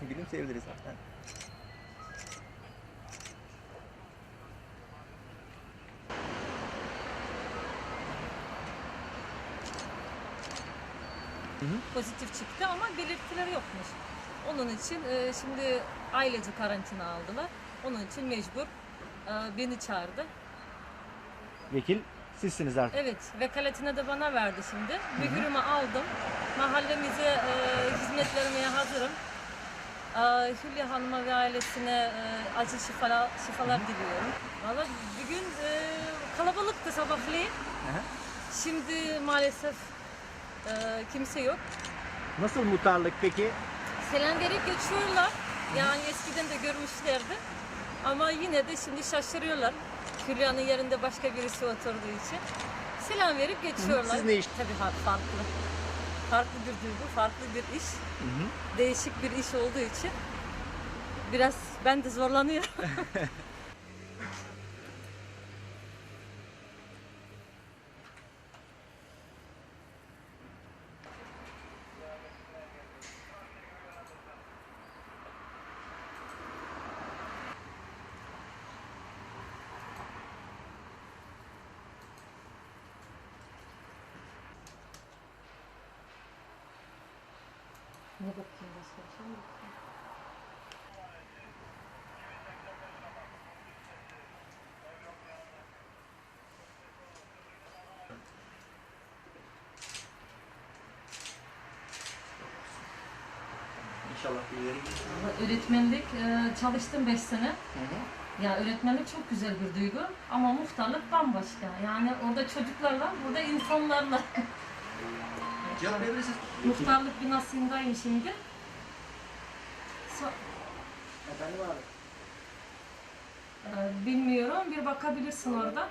gülümseyebiliriz zaten. pozitif çıktı ama belirtileri yokmuş. Onun için e, şimdi ailece karantina aldılar. Onun için mecbur e, beni çağırdı. Vekil sizsiniz artık. Evet, vekaletini de bana verdi şimdi. Mühürümü aldım. Mahallemize e, hizmet vermeye hazırım. Hülya Hanım'a ve ailesine e, acil şifalar, şifalar diliyorum. Valla bugün e, kalabalıktı sabahleyin. Şimdi maalesef e, kimse yok. Nasıl muhtarlık peki? Selam verip geçiyorlar. Yani eskiden de görmüşlerdi. Ama yine de şimdi şaşırıyorlar. Hülya'nın yerinde başka birisi oturduğu için. Selam verip geçiyorlar. Siz ne iş- Tabii farklı. Farklı bir duygu, farklı bir iş. Değişik bir iş olduğu için biraz ben de zorlanıyorum. ne bakayım bir şey bakayım? İnşallah birileri Ama Öğretmenlik e, çalıştım 5 sene. Ya öğretmenlik çok güzel bir duygu ama muhtarlık bambaşka. Yani orada çocuklarla, burada insanlarla. Cevap verebilirsiniz. Muhtarlık binasındayım şimdi. So- Efendim abi. e, bilmiyorum, bir bakabilirsin orada.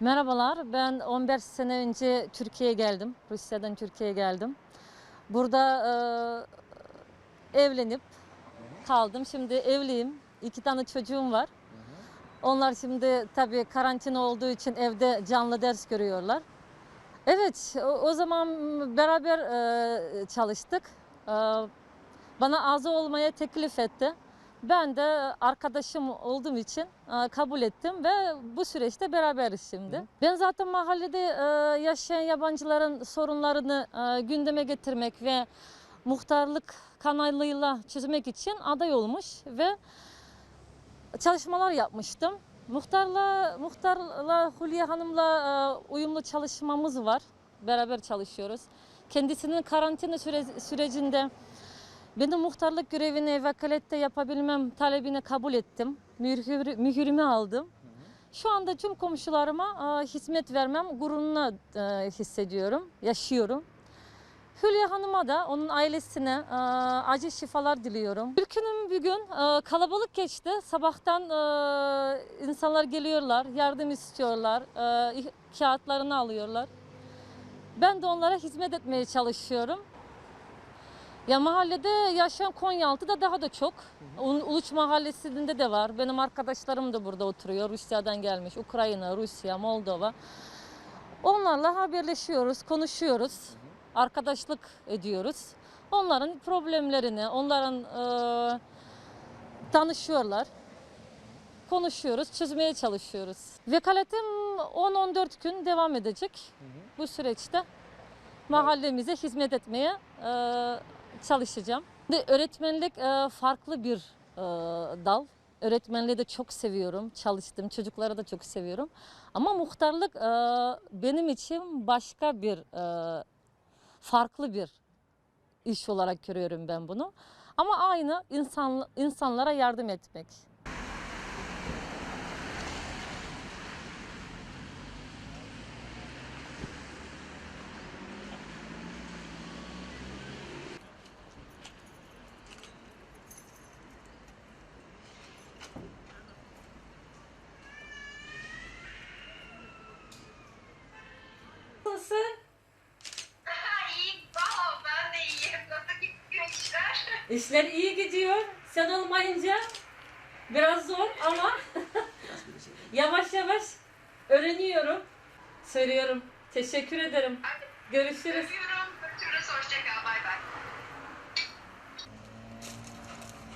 Merhabalar, ben 15 sene önce Türkiye'ye geldim. Rusya'dan Türkiye'ye geldim. Burada e, evlenip kaldım. Şimdi evliyim. İki tane çocuğum var. Onlar şimdi tabii karantina olduğu için evde canlı ders görüyorlar. Evet, o, o zaman beraber e, çalıştık. E, bana azı olmaya teklif etti. Ben de arkadaşım olduğum için e, kabul ettim ve bu süreçte beraberiz şimdi. Ben zaten mahallede e, yaşayan yabancıların sorunlarını e, gündeme getirmek ve muhtarlık kanalıyla çözmek için aday olmuş ve çalışmalar yapmıştım. Muhtarla muhtarla Hülya Hanım'la e, uyumlu çalışmamız var. Beraber çalışıyoruz. Kendisinin karantina süre- sürecinde benim muhtarlık görevini vekalette yapabilmem talebini kabul ettim. Mühür, mühürümü aldım. Şu anda tüm komşularıma e, hizmet vermem gururuna e, hissediyorum, yaşıyorum. Hülya Hanım'a da onun ailesine e, acil şifalar diliyorum. Ülkünün bir gün e, kalabalık geçti. Sabahtan e, insanlar geliyorlar, yardım istiyorlar, e, kağıtlarını alıyorlar. Ben de onlara hizmet etmeye çalışıyorum. Ya mahallede yaşayan Konyaaltı'da daha da çok. Ulu- Uluç Mahallesi'nde de var. Benim arkadaşlarım da burada oturuyor. Rusya'dan gelmiş. Ukrayna, Rusya, Moldova. Onlarla haberleşiyoruz, konuşuyoruz. Arkadaşlık ediyoruz. Onların problemlerini, onların eee, tanışıyorlar. Konuşuyoruz, çözmeye çalışıyoruz. Vekaletim 10-14 gün devam edecek bu süreçte mahallemize hizmet etmeye e, çalışacağım. Ve öğretmenlik e, farklı bir e, dal. Öğretmenliği de çok seviyorum, çalıştım, çocukları da çok seviyorum. Ama muhtarlık e, benim için başka bir, e, farklı bir iş olarak görüyorum ben bunu. Ama aynı insan, insanlara yardım etmek. Nasılsın? İyiyim sağ ol ben de iyiyim. Nasıl gidiyor işler? İşler iyi gidiyor. Sen olmayınca biraz zor ama yavaş yavaş öğreniyorum. Söylüyorum. Teşekkür ederim. Görüşürüz. Öpüyorum. Görüşürüz. Hoşça kal. Bay bay.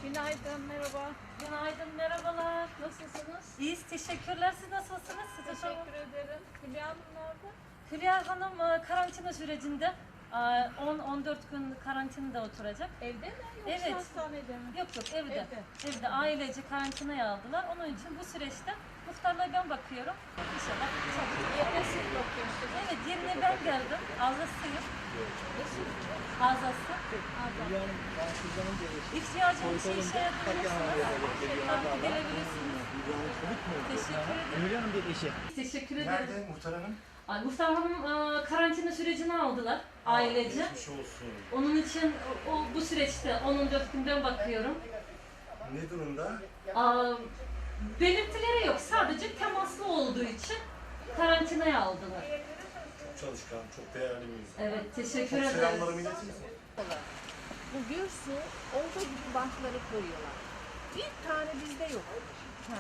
Günaydın, merhaba. Günaydın, merhabalar. Nasılsınız? İyiyiz, teşekkürler. Siz nasılsınız? Siz de sorun. Teşekkür ederim. Hülya Hanım nerede? Hülya Hanım e, karantina sürecinde e, 10-14 gün karantinada oturacak. Evde mi yoksa Evet. hastanede mi? Yok yok evde. Evde. Evde ailece karantinaya aldılar. Onun için bu süreçte muhtarla ben bakıyorum. İnşallah çabuk. Evde bakıyorsunuz. Evet yerine ben geldim. Rahatsızlığının gelişi. İhtiyacım bir şey işe yapabilirsiniz. Tabii gelebilirsiniz. Teşekkür ederim. Hülya Hanım bir eşi. Teşekkür ederim. Nerede muhtar hanım? Ay, Mustafa Hanım e, karantina sürecini aldılar ailece. Geçmiş olsun. Onun için o, o- bu süreçte 10-14 günden bakıyorum. Ne durumda? Aa, belirtileri yok. Sadece temaslı olduğu için karantinaya aldılar. Çok çalışkan, çok değerli bir insan. Evet, teşekkür Çok ederim. selamlarımı iletir misin? Bu su olduğu gibi bankları koyuyorlar. Bir tane bizde yok. Ha,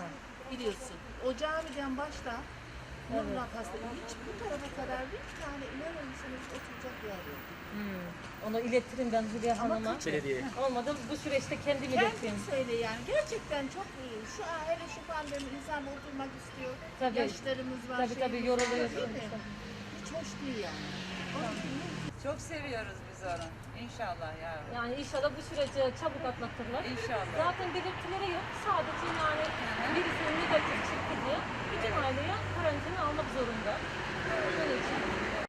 biliyorsun. O camiden başla Nurullah Hastane hiç bu tarafa kadar bir tane inanır mısınız oturacak yer yok. Hmm, Onu iletirim ben Hülya Hanım'a. Belediye. Olmadı bu süreçte kendim. Kendin söyle yani. Gerçekten çok iyi. Şu an hele şu pandemi insan oturmak istiyor. Tabii. Yaşlarımız var. Tabii tabii şeyimiz yoruluyorsun. var, değil mi? Hiç hoş değil yani. Onun için çok seviyoruz biz onu. İnşallah yavrum. Yani inşallah bu süreci çabuk atlatırlar. İnşallah. Zaten belirtileri yok. Sadece yani birisinin negatif çıktı diye bütün evet. aileye karantina almak zorunda. Evet. Bunun için.